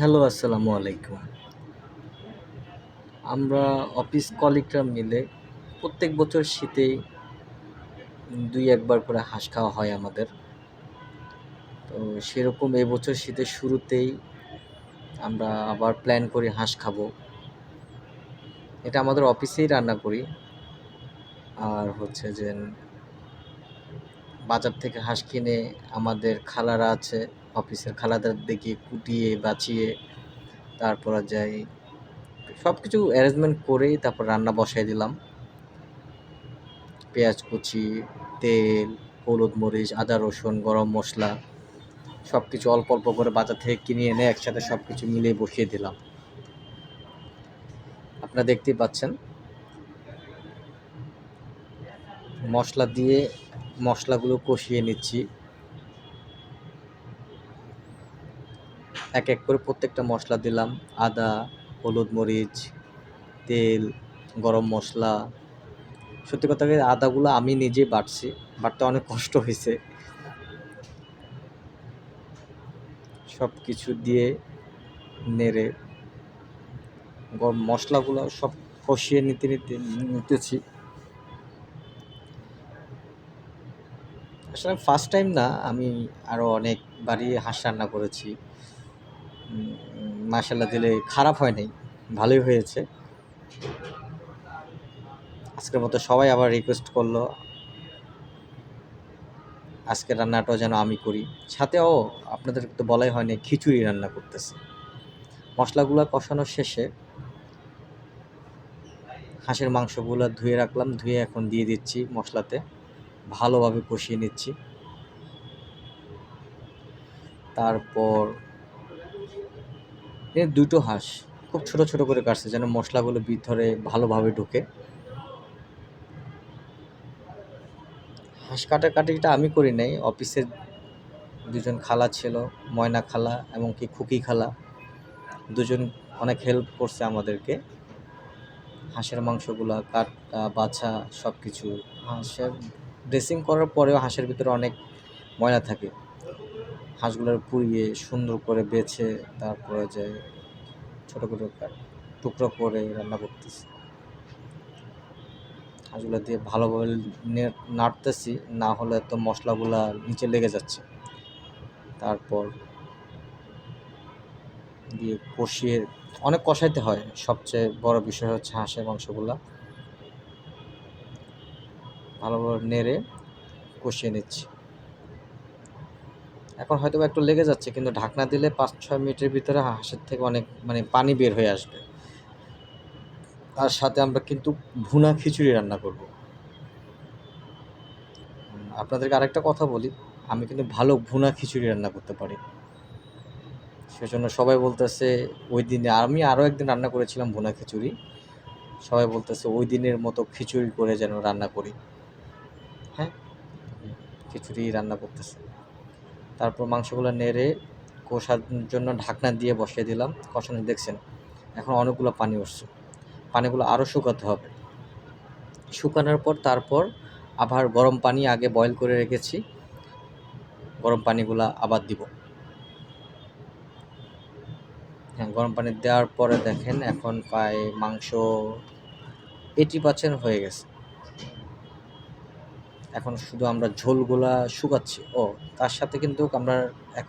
Hello, আসসালামু আলাইকুম। আমরা অফিস কলিগরা মিলে প্রত্যেক বছর শীতেই দুই একবার করে হাঁস খাওয়া হয় আমাদের। তো সেরকম এবছর শীতের শুরুতেই আমরা আবার প্ল্যান করি হাঁস খাব। এটা আমাদের অফিসেই রান্না করি। আর হচ্ছে যে বাজার থেকে হাঁস কিনে আমাদের খালারা আছে, অফিসের খালাদের দেখি কুটিয়ে, বাঁচিয়ে, তারপর যাই। সব কিছু অ্যারেঞ্জমেন্ট করেই তারপর রান্না বসাই দিলাম। পেঁয়াজ কুচি, তেল, হলুদ মরিচ, আদা, রসুন, গরম মশলা সব কিছু অল্প অল্প করে বাজার থেকে কিনে এনে একসাথে সব কিছু মিলিয়ে বসিয়ে দিলাম। আপনারা দেখতেই পাচ্ছেন মশলা দিয়ে মশলাগুলো কষিয়ে নিচ্ছি। এক এক করে প্রত্যেকটা মশলা দিলাম। আদা, হলুদ মরিচ, তেল, গরম মশলা। সত্যি কথা আদাগুলো আমি নিজে বাটছি। বাটতে অনেক কষ্ট হয়েছে। সব কিছু দিয়ে নেড়ে গরম মশলাগুলো সব কষিয়ে নিতে নিতে নিতেছি। আসলে ফার্স্ট টাইম না, আমি আরও অনেকবারই হাঁস রান্না করেছি। মাসাল্লা দিলে খারাপ হয় নাই, ভালোই হয়েছে। আজকের মতো সবাই আবার রিকোয়েস্ট করল, আজকের রান্নাটাও যেন আমি করি। সাথেও আপনাদের তো বলাই হয়নি, খিচুড়ি রান্না করতেছে। মশলাগুলো কষানোর শেষে হাঁসের মাংসগুলো ধুয়ে রাখলাম, ধুয়ে এখন দিয়ে দিচ্ছি মশলাতে। ভালোভাবে কষিয়ে নিচ্ছি। তারপর এ দুটো হাঁস, খুব ছোট ছোট করে কাটছে যেন মশলাগুলো ভিতরে ভালোভাবে ঢুকে। হাঁস কাটাকাটিটা আমি করি নাই, অফিসের দুজন খালা ছিল, ময়না খালা এমনকি খুকি খালা, দুজন অনেক হেল্প করছে আমাদেরকে। হাঁসের মাংসগুলো কাটা বাছা সব কিছু হাঁসের ড্রেসিং করার পরেও হাঁসের ভিতরে অনেক ময়লা থাকে। হাঁসগুলোর পুড়িয়ে সুন্দর করে বেছে তারপরে যে ছোটো করে টুকরো করে রান্না করতেছি। হাঁসগুলো দিয়ে ভালোভাবে নাড়তেছি, না হলে তো মশলাগুলা নিচে লেগে যাচ্ছে। তারপর দিয়ে কষিয়ে অনেক কষাইতে হয়। সবচেয়ে বড় বিষয় হচ্ছে হাঁসের মাংসগুলা। ভালোভাবে নেড়ে কষিয়ে নিচ্ছি। এখন হয়তো একটু লেগে যাচ্ছে, কিন্তু ঢাকনা দিলে পাঁচ ছয় মিনিটের ভিতরে হাঁসের থেকে অনেক মানে পানি বের হয়ে আসবে। তার সাথে আমরা কিন্তু ভুনা খিচুড়ি রান্না করব। আপনাদেরকে আরেকটা কথা বলি, আমি কিন্তু ভালো ভুনা খিচুড়ি রান্না করতে পারি। সেজন্য সবাই বলতেছে, ওই দিনে আমি আরও একদিন রান্না করেছিলাম ভুনা খিচুড়ি। সবাই বলতেছে, ওই দিনের মতো খিচুড়ি করে যেন রান্না করি। হ্যাঁ? খিচুড়ি রান্না করতেছে। তারপর মাংসগুলো নেড়ে কষার জন্য ঢাকনা দিয়ে বসিয়ে দিলাম। কষানো দেখছেন, এখন অনেকগুলো পানি উঠছে। পানিগুলো আরও শুকাতে হবে। শুকানোর পর তারপর আবার গরম পানি আগে বয়ল করে রেখেছি। গরম পানিগুলো আবার দিব। হ্যাঁ গরম পানি দেওয়ার পরে দেখেন এখন প্রায় মাংস এইটি পার্সেন্ট হয়ে গেছে। এখন শুধু আমরা ঝোলগুলা শুকাচ্ছি। ও তার সাথে কিন্তু আমরা এখন